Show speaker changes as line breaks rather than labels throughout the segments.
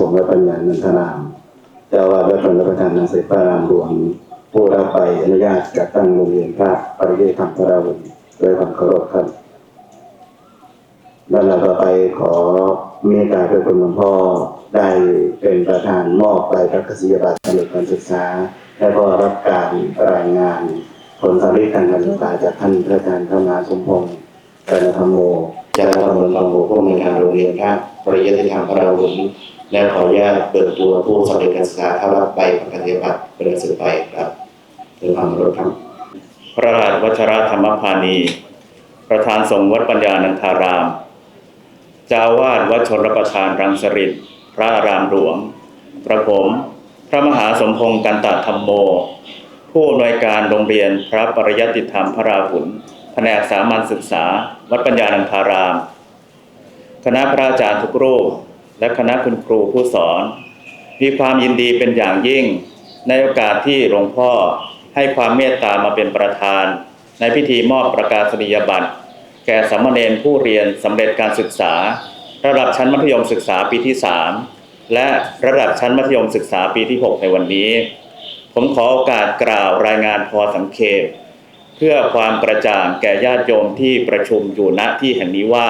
สมรปัญญานันทรามเจ้าอาวาสวัดพระประธานนาเสพระรามหลวงผู้รับไปอนุญาตจัดตั้งโรงเรียนพระปริยธรรมพระราวุณโดยความเคารพครับด้านหลังต่อไปขอเมตตาเพื่อคุณหลวงพ่อได้เป็นประธานมอบไปพระกษียบัตรสำเร็จการศึกษา และก็รับการรายงานผลสำเร็จทางการศึกษาจากท่านพระอาจารย์พระมหาสมพงษ์การธรรมโมจากตำบลบางโพผู้อำนวยการโรงเรียนพระปริยติธรรมพระราวุณ และขออนุญาตเปิดตัวผู้สำเร็จการศึกษาเข้ารับใบประกาศนียบัตรเป็นหนังสือไปครับด้วยความเคารพครับ
พระราชวัชรธรรมพานี ประธานสงฆ์วัดปัญญานันทาราม เจ้าวาดวัดชนรประทานรังสฤษฎ์พระอารามหลวงกระผม พระมหาสมพงษ์กันตธรรมโม ผู้อำนวยการโรงเรียนพระปริยติธรรมพระราหุลแผนกสามัญศึกษา วัดปัญญานันทาราม คณะพระอาจารย์ทุกรูป และคณะคุณครูผู้สอน มีความยินดีเป็นอย่างยิ่ง ในโอกาสที่หลวงพ่อให้ความเมตตามาเป็นประธาน ในพิธีมอบประกาศนียบัตร แก่สามเณรผู้เรียนสำเร็จการศึกษา ระดับชั้นมัธยมศึกษาปีที่ 3 และระดับชั้นมัธยมศึกษาปีที่ 6 ในวันนี้ ผมขอโอกาสกล่าวรายงานพอสังเขปเพื่อความกระจ่างแก่ญาติโยมที่ประชุมอยู่ณที่แห่งนี้ว่า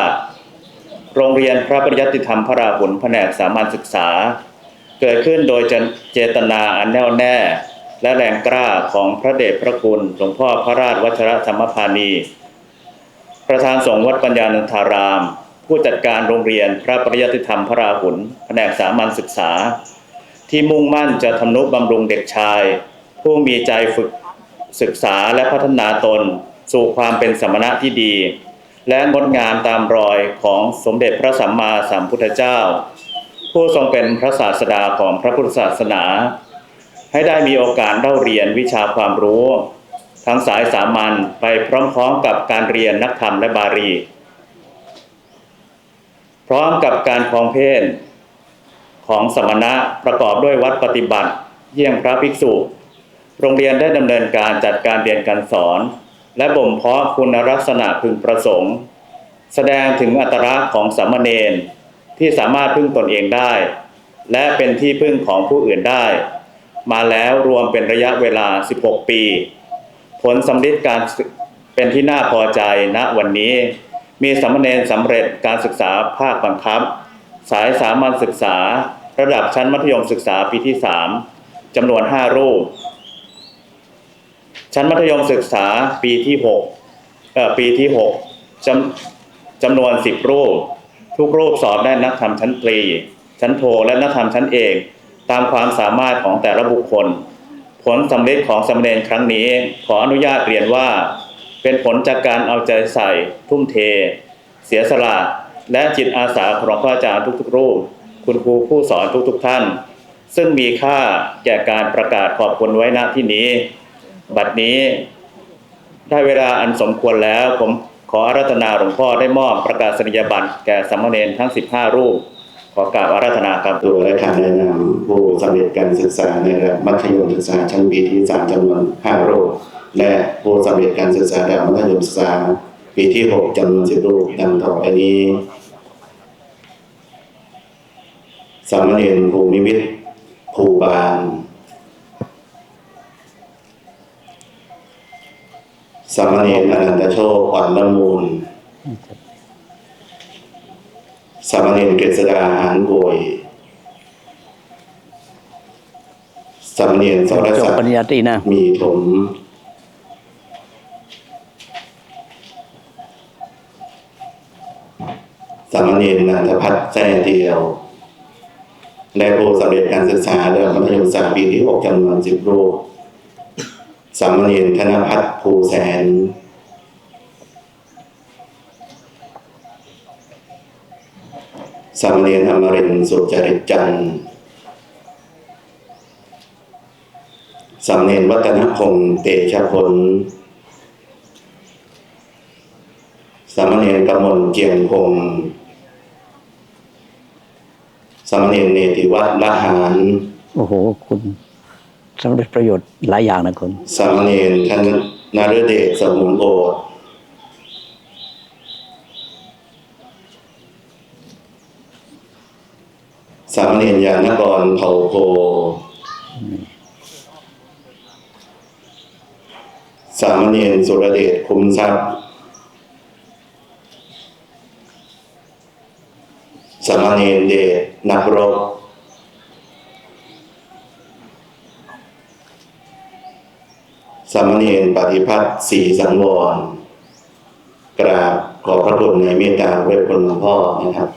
โรงเรียนพระปริยัติธรรมพระราหุลแผนกสามัญศึกษา เกิดขึ้นโดยเจตนาอันแน่วแน่ และแรงกล้าของพระเดชพระคุณหลวงพ่อพระราชวัชรธรรมพานี ประธานสงฆ์วัดปัญญานันทาราม ผู้จัดการโรงเรียนพระปริยัติธรรมพระราหุลแผนกสามัญศึกษา ที่มุ่งมั่นจะทำนุบำรุงเด็กชาย ผู้มีใจฝึกศึกษาและพัฒนาตน สู่ความเป็นสมณะที่ดี และงดงามตามรอยของสมเด็จพระสัมมาสัมพุทธเจ้า ผู้ทรงเป็นพระศาสดาของพระพุทธศาสนา ให้ได้มีโอกาสเล่าเรียนวิชาความรู้ ทั้งสายสามัญไปพร้อมๆกับการเรียนนักธรรมและบาลี พร้อมกับการคลองเพศของสมณะประกอบด้วยวัดปฏิบัติ เยี่ยงพระภิกษุ โรงเรียนได้ดำเนินการจัดการเรียนการสอน และบ่มเพาะคุณลักษณะพึงประสงค์ แสดงถึงอัตลักษณ์ของสามเณรที่สามารถพึ่งตนเองได้ และเป็นที่พึ่งของผู้อื่นได้ มาแล้วรวมเป็นระยะเวลา 16 ปี ผลสำลิดการเป็นที่น่าพอใจณวันนี้ มีสามเณรสำเร็จการศึกษาภาคบังคับ สายสามัญศึกษา ระดับชั้นมัธยมศึกษาปีที่ 3จำนวน 5 รูป ชั้นมัธยมศึกษาปีที่6เอ่อปีที่6จำจำนวน 10 รูป ทุกรูปสอบได้นักธรรมชั้นตรี ชั้นโทและนักธรรมชั้นเอกตามความสามารถของแต่ละบุคคล ผลสำเร็จของสมเณรครั้งนี้ ขออนุญาตเรียนว่า เป็นผลจากการเอาใจใส่ ทุ่มเท เสียสละและจิตอาสาของพระอาจารย์ทุกๆ รูป คุณครูผู้สอนทุกๆท่าน ซึ่งมีค่าแก่การประกาศขอบคุณไว้ณที่นี้ บัดนี้ได้เวลาอันสมควรแล้วผมขออารัธนาหลวงพ่อได้มอบประกาศนียบัตรแก่สามเณรทั้ง 15 รูป ขอกราบอารัธนาครับ
ตัวและคำแนะนำผู้สำเร็จการศึกษาในระดับมัธยมศึกษาชั้นปีที่ 3จำนวน 5 รูป และผู้สำเร็จการศึกษาระดับมัธยมศึกษาปีที่ 6จำนวน 10 รูปดังต่อไปนี้สามเณรภูมิวิทย์ภูบาล สามเณรอนันตโชคขวัญละมูลสามเณรกฤษดาหานโวยสามเณรสร
จบ
ศัก
ปริ
ดิ์
ญญาตรีนะ
มีถมสามเณรนันทพัฒน์แท้เดียวและผู้สำเร็จการศึกษาระดับมัธยมศึกษาปีที่หกจำนวนสิบรูป สามเณรธนพัฒน์ภูแสน สามเณรอมรินทร์สุจริตจันทร์สามเณรวัฒนพงษ์เตชะพล สามเณรกมลเจียงพงษ์สามเณรเนติวัฒน์ละหาร
โอ้โห คุณ สำเร็จประโยชน์หลายอย่างนะคุณ
สามเณรธนนฤเดชสมุนโอสสามเณรยานกรเผ่าโพสามเณรสุรเดชคุ้มทรัพย์สามเณรเดชนักรบ สามเณรปฏิพัฒน์ศรีสังวร กราบขอพระคุณในเมตตาเวทคุณหลวงพ่อนะครับ